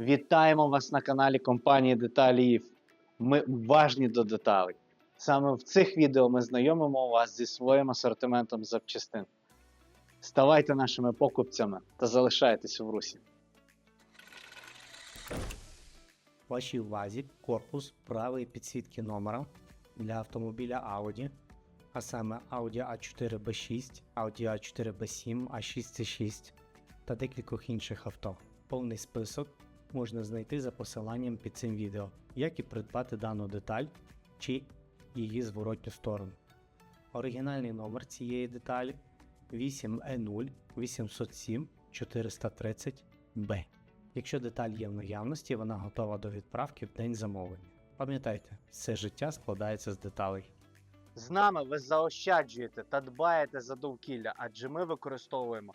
Вітаємо вас на каналі компанії Деталі. Ми уважні до деталей. Саме в цих відео ми знайомимо вас зі своїм асортиментом запчастин. Ставайте нашими покупцями та залишайтесь в русі. Вашій увазі корпус правої підсвітки номера для автомобіля Audi, а саме Audi A4 B6, Audi A4 B7, A6 C6 та декількох інших авто. Повний список можна знайти за посиланням під цим відео, як і придбати дану деталь чи її зворотню сторону. Оригінальний номер цієї деталі 8E0 807 430 B. Якщо деталь є в наявності, вона готова до відправки в день замовлення. Пам'ятайте, все життя складається з деталей. З нами ви заощаджуєте та дбаєте за довкілля, адже ми використовуємо